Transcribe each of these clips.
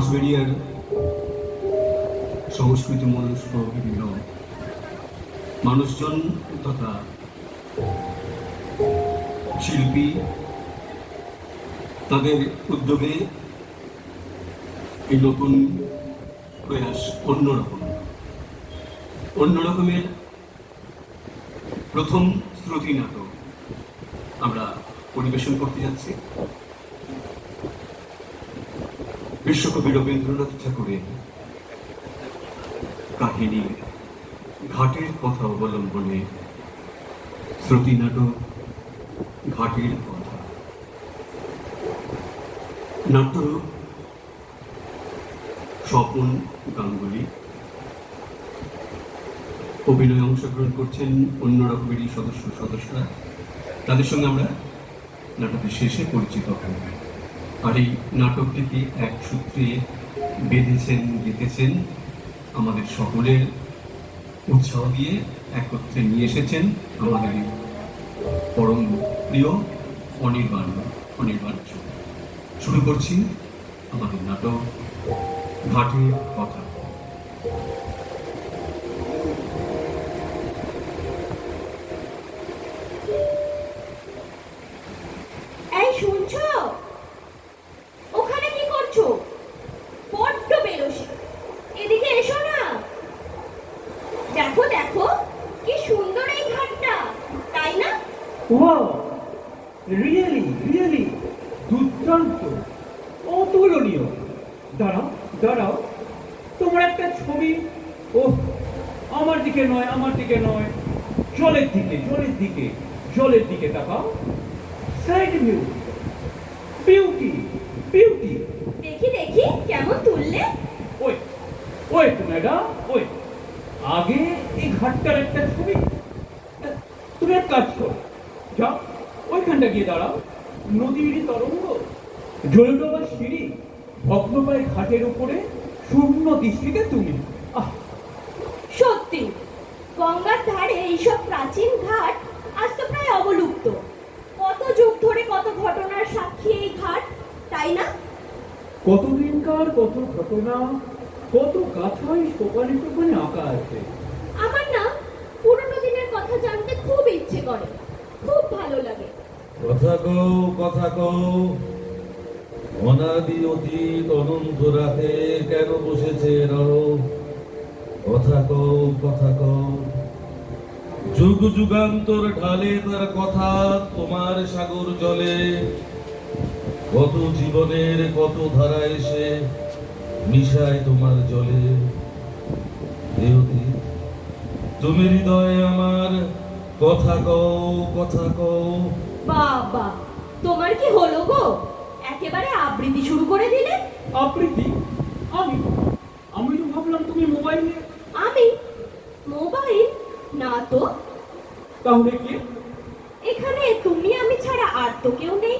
বাঁশবেড়িয়ার সংস্কৃতি মনস্ক বিভিন্ন মানুষজন তথা শিল্পী তাদের উদ্যোগে এই নতুন প্রয়াস অন্যরকম। অন্যরকমের প্রথম শ্রুতি নাটক আমরা পরিবেশন করতে যাচ্ছি। বিশ্বকবি রবীন্দ্রনাথ ঠাকুরের কাহিনী ঘাটের কথা অবলম্বনে শ্রুতি নাটক ঘাটের কথা নাট্যরূপ স্বপন গাঙ্গুলি। অভিনয়ে অংশগ্রহণ করছেন অন্য রকমেরই সদস্য সদস্যরা তাদের সঙ্গে আমরা নাটকের শেষে পরিচিত হব আর এই নাটকটিকে এক সূত্রে বেঁধেছেন, গেঁথেছেন, আমাদের সকলের উৎসাহ দিয়ে একত্রে নিয়ে এসেছেন আমাদের পরম প্রিয় অনির্বাণ অনির্বাণ শুরু করছি আমাদের নাটক, ঘাটের কথা এই শুনছো ওখানে কি করছ বড্ড বেরোসি এদিকে এসো না দেখো দেখো কি সুন্দর এই ঘাটটা তাই না ওয়াও রিয়েলি রিয়েলি দুর্দান্ত অতুলনীয়। দাঁড়াও দাঁড়াও। তোমার একটা ছবি। ও আমার দিকে নয় আমার দিকে নয়। জলের দিকে জলের দিকে জলের দিকে তাকাও। সাইড ভিউ বিউটি বিউটি দেখি দেখি কেমন তুললে? ওই ওই ম্যাডাম ওই। আগে এই ঘাটটার একটা ছবি। তুমি এক কাজ করো। যাও ওইখানটা গিয়ে দাঁড়াও। নদীর তরঙ্গ জলডোবার সিঁড়ি ভগ্নপায় ঘাটের উপরে শূন্য দৃষ্টিতে তুমি আহ! সত্যি গঙ্গার ধারে এইসব প্রাচীন ঘাট আজ তো প্রায় অবলুপ্ত। কত যুগ ধরে কত ঘটনার সাক্ষী এই ঘাট তাই না? কতদিনকার কত ঘটনা কত গাথাই সোপানি টোপানি আঁকা আছে। আমার না পুরনো দিনের কথা জানতে খুব ইচ্ছে করে। খুব ভালো লাগে। কথা কও কথা কও। অনাদি অতীত অনন্ত রাতে কেন বসেছে রহ? কথা কও কথা কও। যুগ যুগান্তর ঢালে তার কথা তোমার সাগর জলে। কত জীবনের, কত ধারা এসে মিশায় তোমার জলে। তুমি হৃদয়ে আমার কথা কও কথা কও। বাবা তোমার কি হলো গো? একেবারে আবৃত্তি শুরু করে দিলে? আবৃত্তি? আমি? আমি তো ভাবলাম তুমি মোবাইলে আমি? মোবাইল না তো। তাহলে কি? এখানে তুমি আমি ছাড়া আর তো কেউ নেই।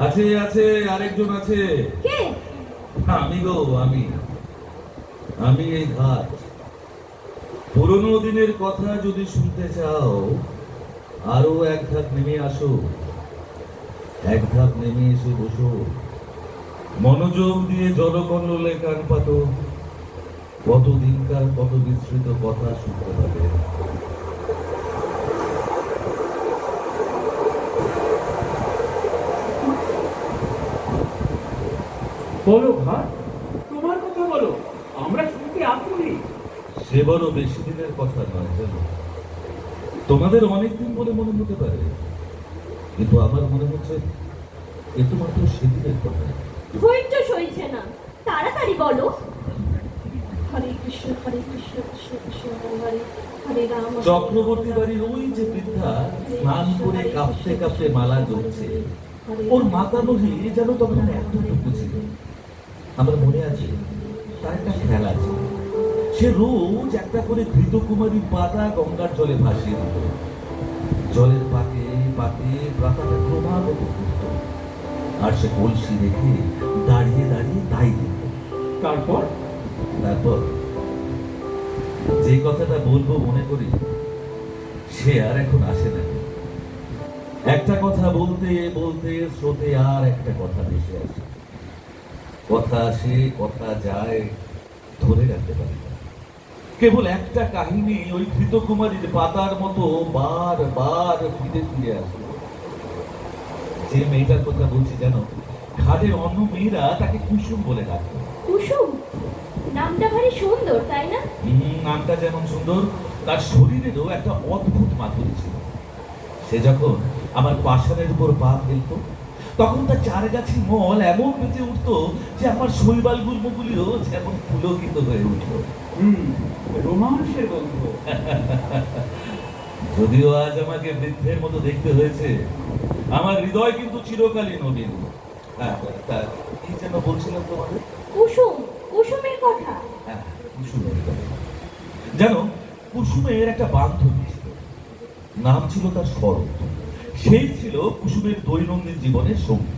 আছে আছে আরেকজন আছে। কে? আমি গো আমি। আমি এই ঘাট। পুরনো দিনের কথা যদি শুনতে চাও আরও এক ধাপ নেমে আসো। এক ধাপ নেমে এসে বসো। মনোযোগ দিয়ে জলকণ্ডলে কান পাতো। কত দিনকার কত বিস্তৃত কথা শুনতে হবে। বলো ঘাট তোমার কথা বলো। আমরা শুনতে আগ্রহী। সে বড় বেশি দিনের কথা নয় জানো। তোমাদের অনেকদিন বলে মনে হতে পারে কিন্তু আমার মনে হচ্ছে এ তো মাত্র সেদিনের কথা। ধৈর্য সইছে না। তাড়াতাড়ি বলো। হরে কৃষ্ণ হরে কৃষ্ণ কৃষ্ণ কৃষ্ণ হরে হরে রাম চক্রবর্তী বাড়ির ওই যে বৃদ্ধা স্নান করে কাঁপতে কাঁপতে মালা জমছে ওর মাতা নহি যেন তখন এতটুকু ছিল। আমার মনে আছে সে রোজ একটা করে ঘৃতকুমারী পাতা গঙ্গার জলে ভাসিয়ে দিত। জলের পাতে পাতে পাতাটা ক্রমাগত ঘুরত আর সে কলসি রেখে দাঁড়িয়ে দাঁড়িয়ে তাই দিত। তারপর? তারপর? যে কথাটা বলব মনে করি সে আর এখন আসে না। একটা কথা বলতে বলতে স্রোতে আর একটা কথা ভেসে আসে। কথা আসে কথা যায় ধরে রাখতে পারি না। কেবল একটা কাহিনী ওই ঘৃতকুমারীর পাতার মতো বার বার ফিরে ফিরে আসে যে মেয়েটার কথা বলছি জানো ঘাটের অন্য মেয়েরা তাকে কুসুম বলে ডাকতো কুসুম? নামটা ভারী সুন্দর তাই না? নামটা যেমন সুন্দর তার শরীরেরও একটা অদ্ভুত মাধুরী ছিল। সে যখন আমার পাষাণের উপর পা ফেলত তখন তার চার গাছি মল এমন বেঁচে উঠতো যে আমার শৈবাল গুল্মগুলিও যেমন পুলকিত হয়ে উঠল হুম রোমান্সের গন্ধ। যদিও আজ আমাকে বৃদ্ধের মতো দেখতে হয়েছে আমার হৃদয় কিন্তু চিরকালীন নবীন। হ্যাঁ তা কি যেন বলছিলাম তোমাদের? কুসুম কুসুমের কথা। হ্যাঁ, কুসুমের কথা। জানো কুসুমের একটা বান্ধবী ছিল। নাম ছিল তার শরৎ। সেই ছিল কুসুমের দৈনন্দিন জীবনের সঙ্গী।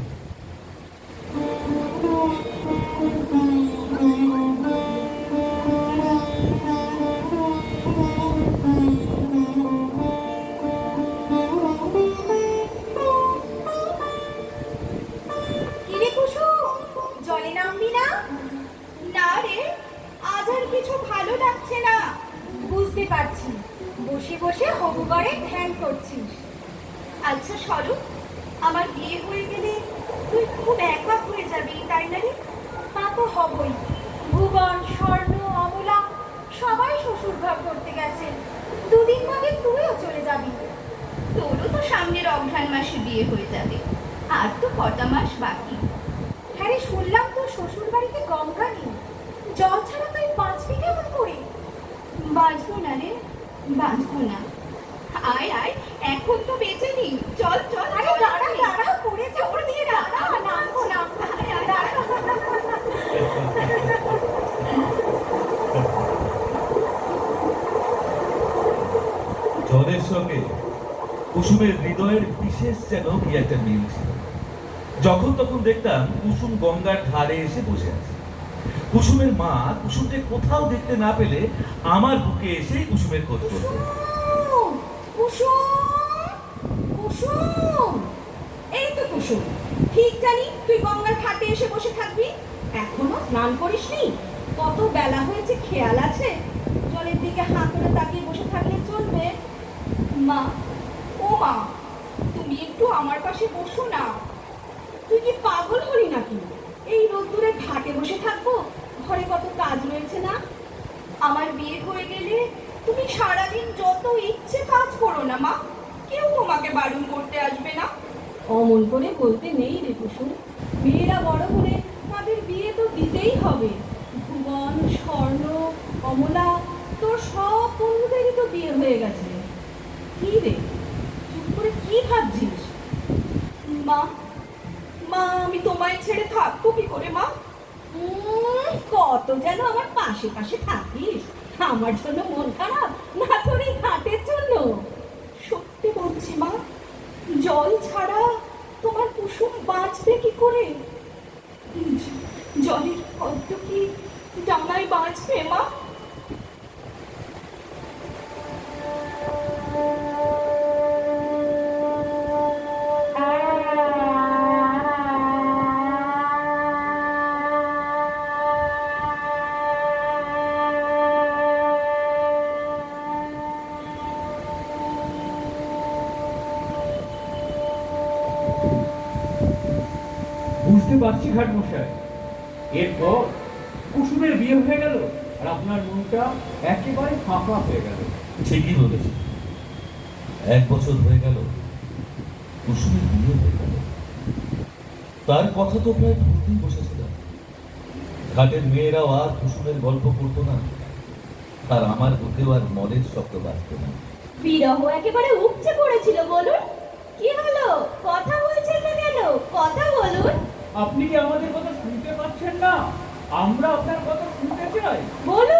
চল চল আরে দাঁড়া দাঁড়া পড়ে যা ওর দাঁড়া নামবো নামবো জলের সঙ্গে কুসুমের হৃদয়ের বিশেষ যেন কি একটা মিল ছিল যখন তখন দেখতাম কুসুম গঙ্গার ধারে এসে বসে আছে কুসুমের মা কুসুমকে কোথাও দেখতে না পেলে আমার বুকে এসে কুসুমের খোঁজ করতো কুসুম কুসুম এই তো কুসুম ঠিক জানি তুই গঙ্গার ঘাটে এসে বসে থাকবি এখনও স্নান করিসনি? কত বেলা হয়েছে, খেয়াল আছে? জলের দিকে হাঁ করে তাকিয়ে বসে থাকলে চলবে। মা, ও মা, তুমি একটু আমার পাশে বসো না। তুই কি পাগল হলি নাকি? এই রোদ্দুরে ঘাটে বসে থাকব? ঘরে কত কাজ রয়েছে না? আমার বিয়ে হয়ে গেলে তুমি সারাদিন যত ইচ্ছে কাজ করো না, মা। কেউ তোমাকে বারণ করতে আসবে না। অমন করে বলতে নেই রে কুসুম। মেয়েরা বড় হলে তাদের বিয়ে তো দিতেই হবে। ভুবন, স্বর্ণ, কমলা, তোর সব বন্ধুদেরই তো বিয়ে হয়ে গেছে। কি রে? চুপ করে কি ভাবছিস? মা মা, আমি তোমায় ছেড়ে থাকব কি করে, মা? কত যেন আমার পাশে পাশে থাকিস। আমার জন্য মন খারাপ না তোর এই ঘাটের জন্য। সত্যি বলছি, মা, জল ছাড়া তোমার কুসুম বাঁচবে কি করে? জলের পদ্ম কি ডাঙায় বাঁচবে মা? একেবারে ফাঁকা হয়ে গেল। ঠিকই বলেছে। এক বছর হয়ে গেল কুসুমের বিয়ে হয়ে গেল। তার কথা তো প্রায় ভুলতেই বসেছিলাম। ঘাটের মেয়েরাও আর কুসুমের গল্প করতো না। আর আমার বুকেও আর মনের শব্দ বাঁচত না। বিরহ একেবারে উপচে পড়েছিল বলুন। কি হলো? কথা বলছেন না কেন? কথা বলুন। আপনি কি আমাদের কথা শুনতে পাচ্ছেন না? আমরা আপনার কথা শুনতে চাই। বলুন।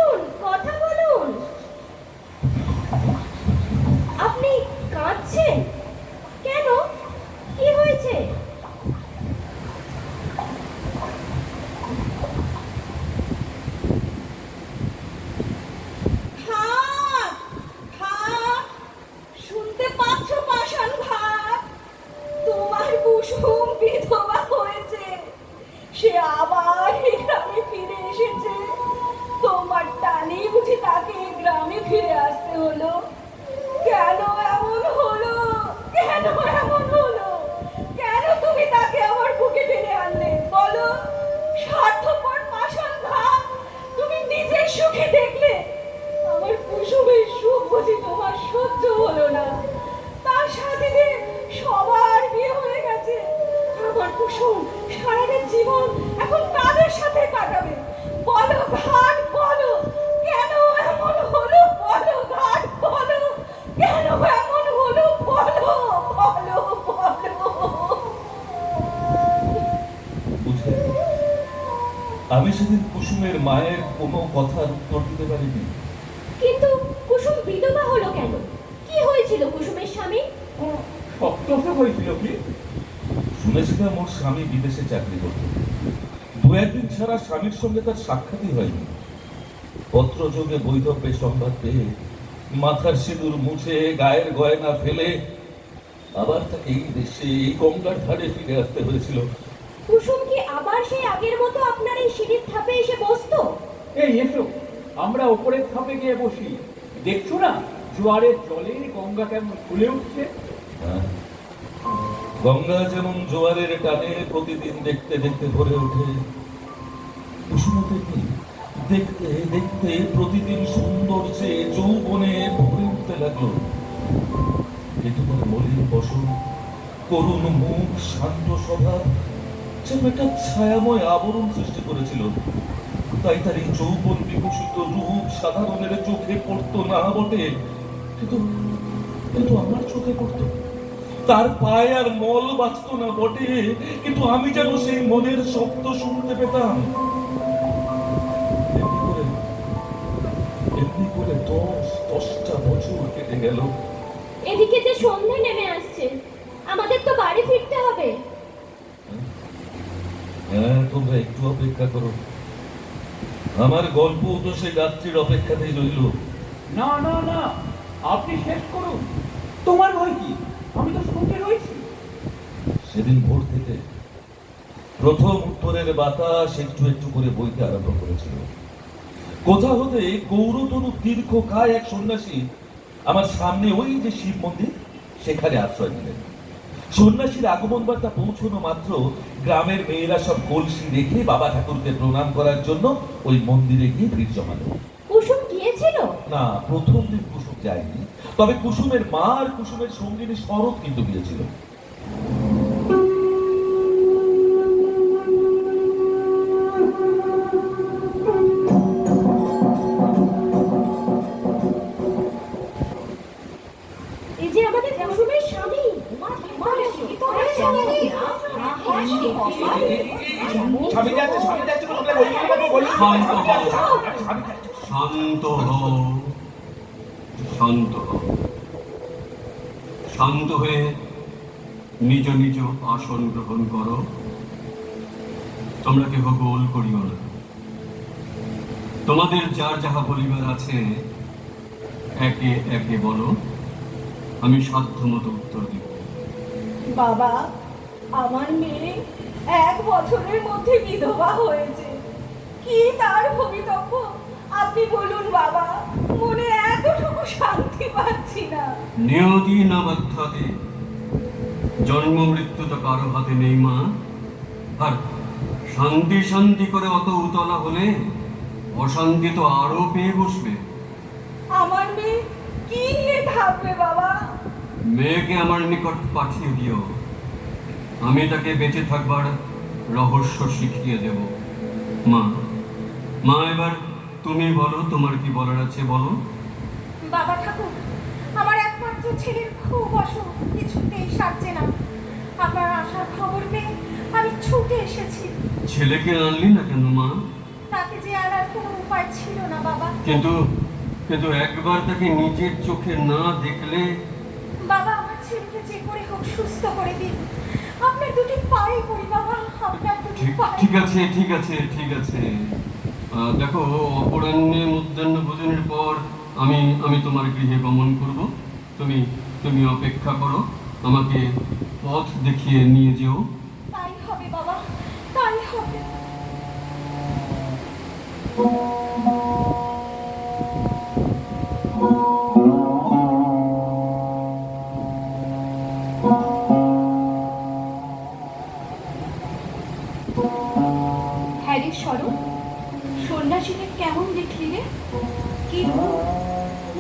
কুসুম সারাটা জীবন এখন কাদের সাথে কাটাবে? বলো ঘাট বলো কেন এমন হলো? বলো ঘাট বলো কেন এমন হলো? বলো বলো আমি সেদিন কুসুমের মায়ের কোনো কথার উত্তর দিতে পারিনি। কিন্তু কুসুম বিধবা হলো কেন? কি হয়েছিল কুসুমের স্বামী? সব কথা হয়েছিল কি? শুনেছিলাম ওর স্বামী বিদেশে চাকরি করত। দু একদিন ছাড়া স্বামীর সঙ্গে তার সাক্ষাৎই হয়নি। পত্রযোগে বৈধব্যের সংবাদ পেয়ে মাথার সিঁদুর মুছে গায়ের গয়না ফেলে আবার তাকে এই দেশে এই গঙ্গার ধারে ফিরে আসতে হয়েছিল। কুসুম কি আবার সেই আগের মতো আপনার এই সিঁড়ির ধাপে এসে বসতো? এই এসো। আমরা ওপরের ধাপে গিয়ে বসি। দেখছ না জোয়ারের জলে গঙ্গা কেমন ফুলে উঠছে? হ্যাঁ। গঙ্গা যেমন জোয়ারের টানে প্রতিদিন দেখতে দেখতে ভরে ওঠে কুসুমতে কি দেখতে দেখতে প্রতিদিন সুন্দর সে যৌবনে ভরে উঠতে লাগল? কিন্তু তার মলিন বসন করুণ মুখ, শান্ত স্বভাব যেন একটা ছায়াময় আবরণ সৃষ্টি করেছিল। তাই তার এই যৌবন বিকশিত রূপ সাধারণের চোখে পড়তো না বটে, কিন্তু কিন্তু আমার চোখে পড়তো। তার পায়ে আর মল বাঁচত না বটে। কিন্তু আমি যেন সেই মনের শব্দ শুনতে পেতাম। এমনি করে দশ দশটা বছর কেটে গেল। এদিকে যে সন্ধে নেমে আসছে আমাদের তো বাড়ি ফিরতে হবে। হ্যাঁ তোমরা একটু অপেক্ষা করো। আমার গল্প তো সেই রাত্রির অপেক্ষাতেই রইল। না না না আপনি শেষ করুন। তোমার ভয় কি আমি তো শুনতে রয়েছি সেদিন ভোর থেকে প্রথম উত্তরের বাতাস একটু একটু করে বইতে আরম্ভ করেছিল। কোথা হতে গৌরতনু দীর্ঘ কায় এক সন্ন্যাসী আমার সামনে ওই যে শিব মন্দির সেখানে আশ্রয় নিলেন। সন্ন্যাসীর আগমন বার্তা পৌঁছানো মাত্র গ্রামের মেয়েরা সব কলসি রেখে বাবা ঠাকুরকে প্রণাম করার জন্য ওই মন্দিরে গিয়ে ভিড় জমালো। কুসুম গিয়েছিল? না প্রথম দিন কুসুম যায়নি। তবে কুসুমের মা আর কুসুমের সঙ্গিনী শরৎ কিন্তু গিয়েছিল শান্ত যে আমাদের কুসুমের স্বামী স্বামী যাচ্ছে স্বামী যাচ্ছে বলে বলি বলি শান্ত হও শান্ত হও শান্ত হও শান্ত হয়ে নিজ নিজ আসন গ্রহণ করো। তোমরা কেহ গোল করিও না। তোমাদের যার যাহা বলিবার আছে একে একে বলো। আমি সাধ্য মতো উত্তর দিব। বাবা আমার মেয়ে এক বছরের মধ্যে বিধবা হয়েছে। কি তার ভবিতব্য? আপনি বলুন বাবা মনে এতটুকু শান্তি পাচ্ছি না। নিয়তি না বাধ্যাতে জন্ম মৃত্যু তো কারও হাতে নেই মা। আর শান্তি শান্তি করে অত উতলা হলে অশান্তি তো আরও পেয়ে বসবে। আমার মেয়ে কি নিয়ে থাকবে বাবা? মেয়েকে আমার নিকট পাঠিয়ে দিও। আমি তাকে বেঁচে থাকবার রহস্য শিখিয়ে দেব। মা মা এবার তুমি বলো তোমার কি বলার আছে বলো। বাবা ঠাকুর একমাত্র ছেলের খুব অসুখ কিছুতেই সারছে না। আপনার আসার খবর পেয়ে আমি ছুটে এসেছি। ছেলেকে আনলি না কেন মা? তাকে যে আর আর কোনো উপায় ছিল না বাবা। কিন্তু কিন্তু একবার তাকে নিজের চোখে না দেখলে বাবা আমার ছেলেকে যে করে হোক সুস্থ করে দিন। আপনার দুটি পায়ে পড়ি বাবা। আপনার দুটি পায়ে। ঠিক আছে ঠিক আছে ঠিক আছে। দেখো অপরাহ্নে মধ্যাহ্ন ভোজনের পর আমি আমি তোমার গৃহে গমন করব। তুমি তুমি অপেক্ষা করো আমাকে পথ দেখিয়ে নিয়ে যেও। তাই হবে বাবা, তাই হবে। হ্যারি স্বরূপ সন্ন্যাসীকে কেমন দেখলি রে? কি!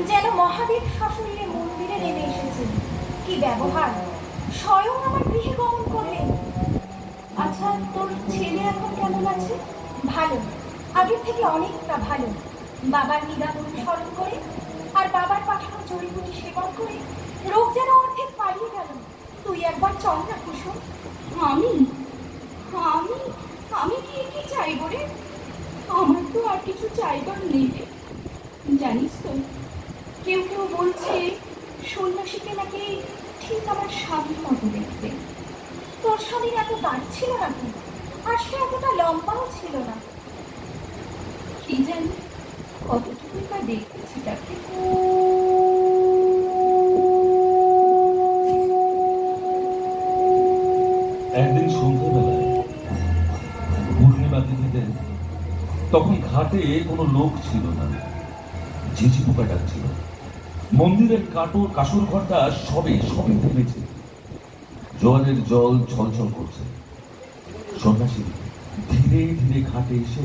যেন মহাদেব এসেছেন কি ব্যবহার? স্বয়ং আমার গৃহে গমন করলেন আচ্ছা তোর ছেলে এখন কেমন আছে? ভালো। আগের থেকে অনেকটা ভালো। বাবার নিদান অনুসরণ করে আর বাবার পাঠানো জড়িবুটি সেবন করে রোগ যেন অর্ধেক পালিয়ে গেল। তুই একবার চল না কুসুম। আমি? আমি? আমি কি কি চাইব রে? আমার তো আর কিছু চাইবার নেবে জানিস তো, কেউ কেউ বলছে, সন্ন্যাসীকে নাকি ঠিক আমার স্বামীর মতো দেখতে। তোর স্বামীর এত দাঁত ছিল নাকি? আর সে এতটা লম্বাও ছিল না। কি জানি কতটুকু তা দেখতেছি তাকে। একদিন সন্ধ্যেবেলায় তখন ঘাটে কোনো লোক ছিল না। ঝিঝি পোকা ডাকছিল। মন্দিরের কাটো কাসর ঘরটা সবে সবে থেমেছে। জোয়ারের জল ছলছল করছে। সন্ন্যাসী ধীরে ধীরে ঘাটে এসে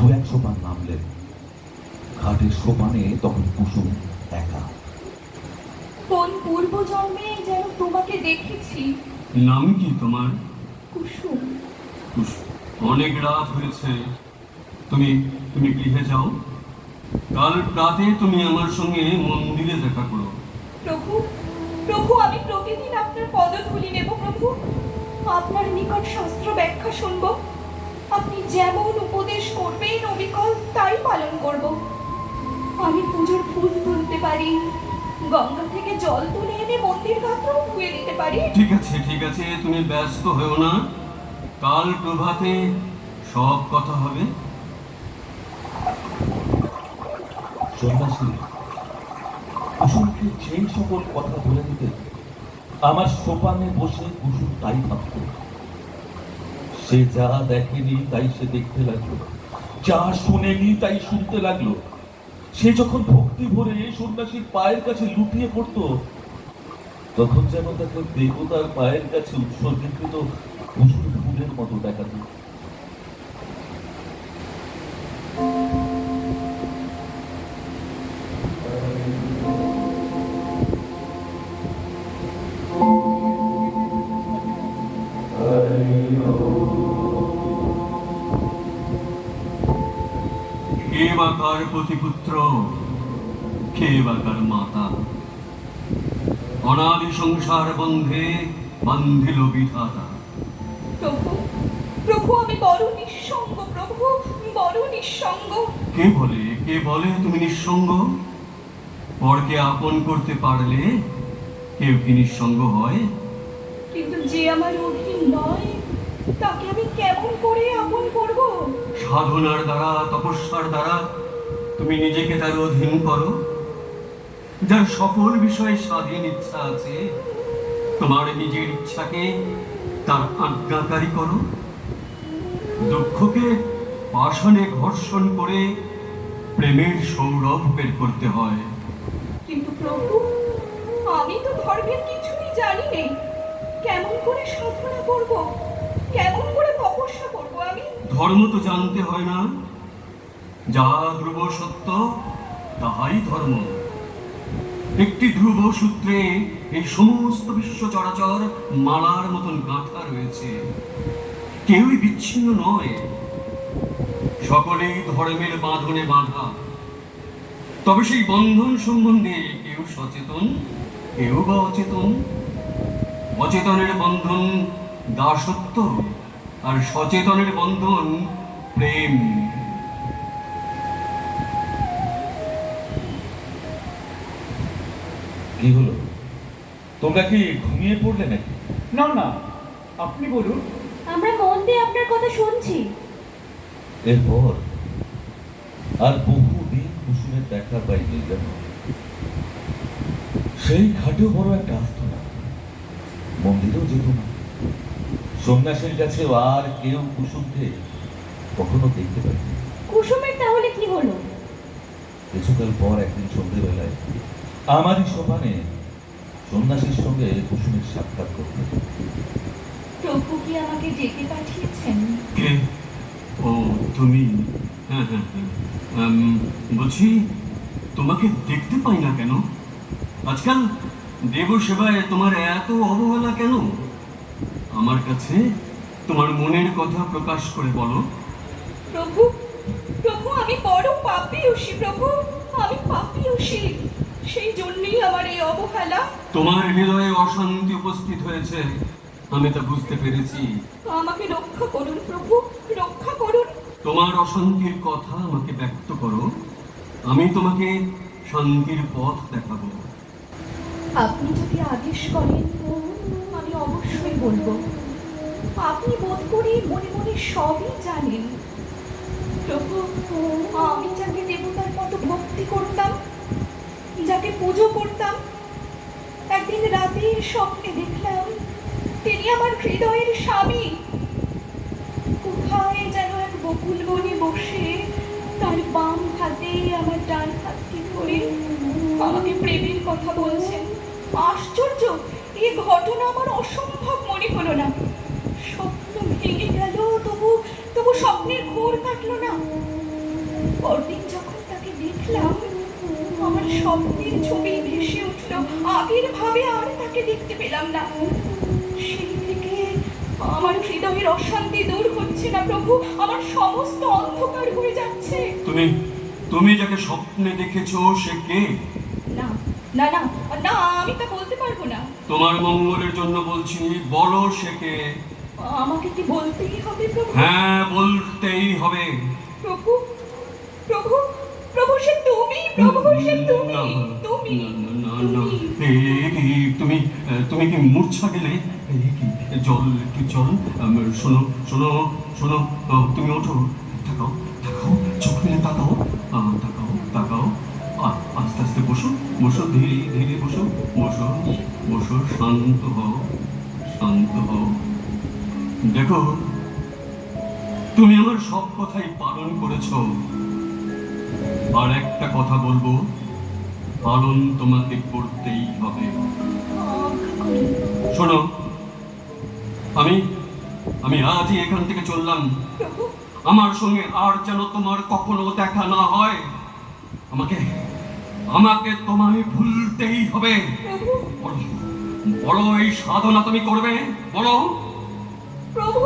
দু এক সোপান নামলেন। ঘাটের সোপানে তখন কুসুম একা। কোন পূর্ব জন্মে যেন তোমাকে দেখেছি? নাম কি তোমার? কুসুম। কুস- অনেক রাত হয়েছে। তুমি তুমি গৃহে যাও। কাল প্রাতে তুমি আমার সঙ্গে মন্দিরে দেখা করো। প্রভু প্রভু আমি প্রতিদিন আপনার পদধূলি নেব প্রভু। আপনার নিকট শাস্ত্র ব্যাখ্যা শুনব। আপনি যেমন উপদেশ করবেন অবিকল তাই পালন করব। আমি পুজোর ফুল তুলতে পারি গঙ্গা থেকে জল তুলে এনে মন্দির গাত্রও ধুয়ে দিতে পারি। ঠিক আছে ঠিক আছে তুমি ব্যস্ত হও না। কাল প্রভাতে সব কথা হবে। সন্ন্যাসী কুসুমকে সেই সকল কথা বলে দিতে আমার সোপানে বসে কুসুম তাই ভাবত। সে যা দেখেনি তাই সে দেখতে লাগল। যা শুনেনি তাই শুনতে লাগল। সে যখন ভক্তি ভরে সন্ন্যাসীর পায়ের কাছে লুটিয়ে পড়তো, তখন যেন তাকে দেবতার পায়ের কাছে উৎসর্গীকৃত কুসুম ফুলের মতো দেখাতো কে কার প্রতিপুত্র কে বা কার মাতা? অনাদি সংসার বন্ধে বান্ধিল বিধাতা। প্রভু প্রভু আমি বড় নিঃসঙ্গ প্রভু বড় নিঃসঙ্গ। কে বলে কে বলে তুমি নিঃসঙ্গ? পরকে আপন করতে পারলে কেউ কি নিঃসঙ্গ হয়? কিন্তু যে আমার অধীন নয় তাকে আমি কেমন করে আপন করব? সাধনার দ্বারা তপস্যার দ্বারা তুমি নিজেকে তার অধীন করো। যার সকল বিষয়ে স্বাধীন ইচ্ছা আছে তোমার নিজের ইচ্ছাকে তার আজ্ঞাকারী করো। দুঃখকে পাষাণে ঘর্ষণ করে প্রেমের সৌরভ বের করতে হয়। কিন্তু প্রভু আমি তো ধর্মের কিছুই জানি নেই। কেমন করে সাধনা করব? কেমন করে তপস্যা করব আমি? ধর্ম তো জানতে হয় না। যা ধ্রুব সত্য, তাহাই ধর্ম। একটি ধ্রুব সূত্রে এই সমস্ত বিশ্ব চরাচর মালার মতন গাঁথা রয়েছে। কেউই বিচ্ছিন্ন নয়। সকলেই ধর্মের বাঁধনে বাঁধা। তবে সেই বন্ধন সম্বন্ধে কেউ সচেতন, কেউ বা অচেতন? অচেতনের বন্ধন দাসত্ব আর সচেতনের বন্ধন প্রেম। কি হলো? তোমরা কি ঘুমিয়ে পড়লে নাকি? না না আপনি বলুন। আমরা মন দিয়ে আপনার কথা শুনছি। এরপর আর বহুদিন কুসুমের দেখা পাইনি যেন সেই ঘাটেও বড় একটা আস্তনা। মন্দিরেও যেত না। সন্ন্যাসীর কাছেও আর কেউ কুসুমকে কখনো দেখতে পায়নি। কুসুমের তাহলে কি হলো? কিছুকাল পর একদিন সন্ধ্যেবেলায় আমারই সোপানে সন্ন্যাসীর সঙ্গে কুসুমের সাক্ষাৎ করতে। প্রভু কি আমাকে ডেকে পাঠিয়েছেন? ও তুমি হ্যাঁ হ্যাঁ হ্যাঁ। বলছি তোমাকে দেখতে পাই না কেন? আজকাল দেব সেবায় তোমার এত অবহেলা কেন? আমার কাছে তোমার মনের কথা প্রকাশ করে বলো। প্রভু প্রভু আমি বড় পাপিয়সী প্রভু আমি পাপিয়সী সেই জন্যই আমার এই অবহেলা। তোমার হৃদয়ে অশান্তি উপস্থিত হয়েছে। আমি তা বুঝতে পেরেছি। আমাকে রক্ষা করুন প্রভু রক্ষা করুন। তোমার অশান্তির কথা আমাকে ব্যক্ত করো। আমি তোমাকে শান্তির পথ দেখাবো। আপনি যদি আদেশ করেন আমি অবশ্যই বলব। আপনি বোধ করি মনে মনে সবই জানেন। প্রভু আমি যাকে দেবতার মতো ভক্তি করতাম যাকে পুজো করতাম, একদিন রাতে স্বপ্নে দেখলাম তিনি আমার হৃদয়ের স্বামী। কোথায় যেন এক বকুল বনে বসে তার বাম হাতে আমার ডান হাতটি ধরে আমাকে প্রেমের কথা বলছেন। আশ্চর্য এই ঘটনা আমার অসম্ভব মনে হলো না। স্বপ্ন ভেঙে গেল, তবু তবু স্বপ্নের ঘোর কাটলো না। পরদিন যখন তাকে দেখলাম আমার স্বপ্নের ছবি ভেসে উঠল। আগের ভাবে আর তাকে দেখতে পেলাম না। সেই থেকে আমার হৃদয়ের অশান্তি দূর হচ্ছে না প্রভু। আমার সমস্ত অন্ধকার হয়ে যাচ্ছে। তুমি তুমি যাকে স্বপ্নে দেখেছ সে কে? না না না না আমি তা বলতে পারব না। তোমার মঙ্গলের জন্য বলছি বলো সে কে? আমাকে কি বলতেই হবে প্রভু? হ্যাঁ বলতেই হবে। প্রভু প্রভু প্রভু সে তুমি প্রভু সে তুমি তুমি। তুমি। তুমি তুমি কি মূর্ছা গেলে? জল একটু জল। শোনো শোনো শোনো তুমি ওঠো। তাকাও তাকাও চোখ মেলে তাকাও। তাকাও তাকাও। আস্তে আস্তে বসো বসো ধীরে ধীরে বসো বসো বসো শান্ত হও শান্ত হও। দেখো তুমি আমার সব কথাই পালন করেছ। আর একটা কথা বলব। পালন তোমাকে করতেই হবে। শোনো আমি আমি আজই এখান থেকে চললাম। আমার সঙ্গে আর যেন তোমার কখনো দেখা না হয়। আমাকে আমাকে তোমায় ভুলতেই হবে। বলো এই সাধনা তুমি করবে বলো প্রভু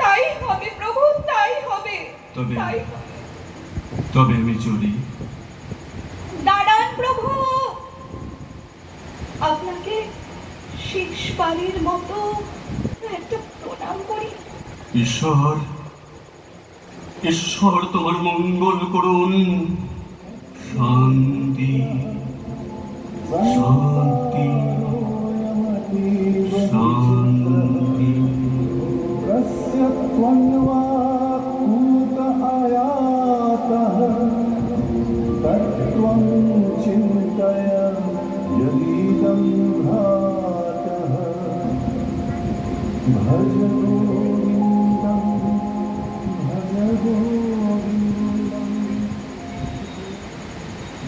তাই হবে প্রভু তাই হবে। তবে তবে আমি চলি। দাঁড়ান প্রভু! আপনাকে মতো একটা প্রণাম করি। ঈশ্বর ঈশ্বর তোমার মঙ্গল করুন। শান্তি শান্তি শান্তি।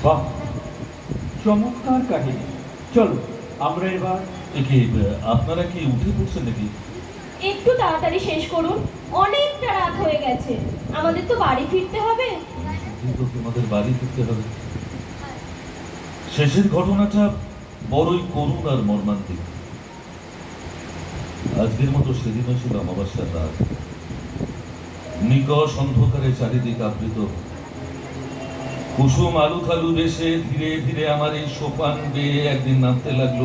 বাহ চমৎকার কাহিনী। চলো আমরা এবার আপনারা কি উঠে পড়ছেন নাকি? একটু তাড়াতাড়ি শেষ করুন অনেকটা রাত হয়ে গেছে। আমাদের তো বাড়ি ফিরতে হবে। তোমাদের বাড়ি ফিরতে হবে। শেষের ঘটনাটা বড়ই করুণ আর মর্মান্তিক। আজকের মতো সেদিনও ছিল অমাবস্যার রাত। নিকষ অন্ধকারে চারিদিক আবৃত। কুসুম আলু থালু বেশে ধীরে ধীরে আমার এই সোপান বেয়ে একদিন নামতে লাগল।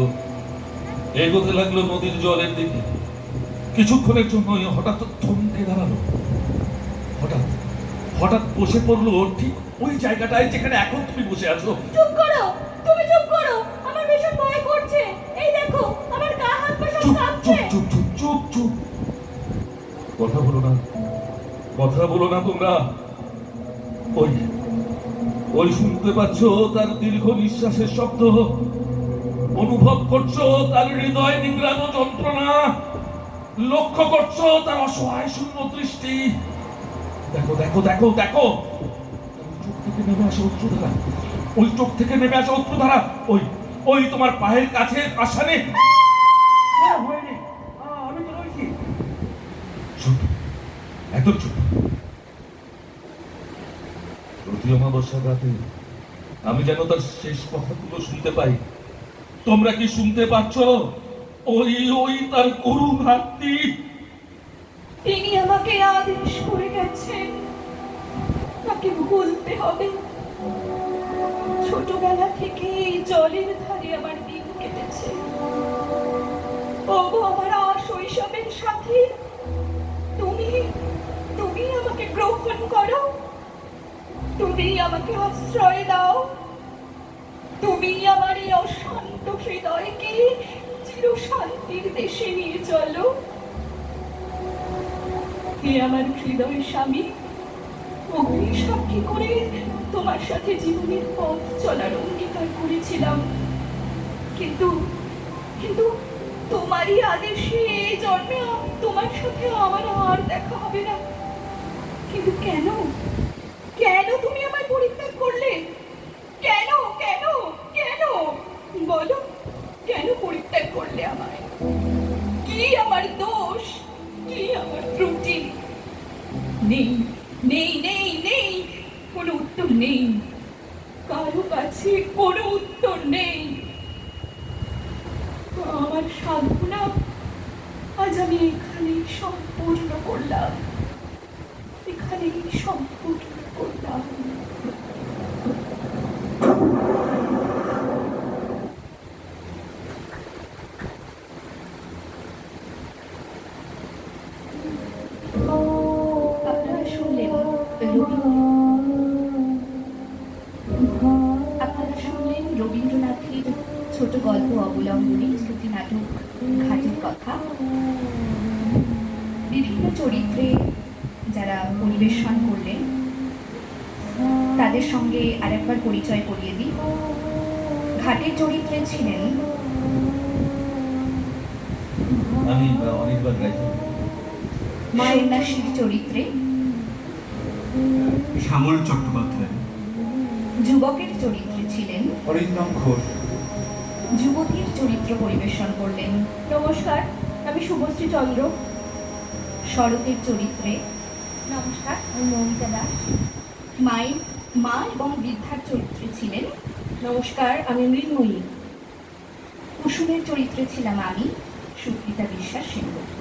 এগোতে লাগল নদীর জলের দিকে। কিছুক্ষণের জন্য হঠাৎ থমকে দাঁড়াল। হঠাৎ হঠাৎ বসে পড়ল ঠিক ওই জায়গাটায় যেখানে এখন তুমি বসে আছো। চুপ করো! তুমি চুপ করো! আমার ভীষণ ভয় করছে। এই দেখো আমার গা হাত পা সব কথা বলো না। কথা বলো না তোমরা। ওই ওই শুনতে পাচ্ছ তার দীর্ঘ নিঃশ্বাসের শব্দ। অনুভব করছ তার হৃদয় নিংড়ানো যন্ত্রণা। লক্ষ্য করছ তার অসহায় শূন্য দৃষ্টি। দেখো দেখো দেখো দেখো। চোখ থেকে নেমে আসে অশ্রুধারা ওই চোখ থেকে নেমে আসে অশ্রুধারা ওই ওই তোমার পায়ের কাছে আসানে হ্যাঁ, হয়নি আ, আমি তো রয়েছি চুপ একদম চুপ। প্রতি অমাবস্যার রাতে আমি যেন তার শেষ কথাগুলো শুনতে পাই। তোমরা কি শুনতে পাচ্ছ? ওই ওই তার করুণ হাতটি। তিনি আমাকে আদেশ করে গেছেন। তাকে ভুলতে হবে। ছোটবেলা থেকে জলের ধারে আমার দিন কেটেছে। ও আমার শৈশবের সাথী। তুমি আমাকে তুমি আমাকে আশ্রয় দাও। তুমি আমার এই অশান্ত হৃদয়কে চির শান্তির দেশে নিয়ে চলো। হে আমার হৃদয় স্বামী, অগ্নি সাক্ষী করে তোমার সাথে জীবনের পথ চলার অঙ্গীকার করেছিলাম। কিন্তু কিন্তু তোমারই আদেশে এই জন্মে তোমার সাথে আমার আর দেখা হবে না। কিন্তু কেন? কেন তুমি আমায় পরিত্যাগ করলে? কেন কেন কেন? বলো, কেন পরিত্যাগ করলে আমায়? কি আমার দোষ? কি আমার ত্রুটি? নেই নেই নেই নেই, কোনো উত্তর নেই। কারও কাছে কোনো উত্তর নেই। আমার সাধনা আজ আমি এখানেই সম্পূর্ণ করলাম। এখানেই সম্পূর্ণ করলাম রবীন্দ্রনাথের ছোট গল্প অবলম্বনে শ্রুতি নাটক ঘাটের কথা। বিভিন্ন চরিত্রে যারা পরিবেশন করলেন তাদের সঙ্গে আরেকবার পরিচয় করিয়ে দিই। ঘাটের চরিত্রে ছিলেন আমি চরিত্রে। শ্যামল চট্টোপাধ্যায়। যুবকের চরিত্রে ছিলেন। অরিন্দম ঘোষ। যুবতীর চরিত্র পরিবেশন করলেন। নমস্কার আমি শুভশ্রী চন্দ্র। শরতের চরিত্রে নমস্কার, আমি মমিতা দাস। মায়ের মা এবং বৃদ্ধার চরিত্রে ছিলেন। নমস্কার, আমি মৃন্ময়ী। কুসুমের চরিত্রে ছিলাম আমি সুপ্রিতা বিশ্বাস সেনগুপ্ত।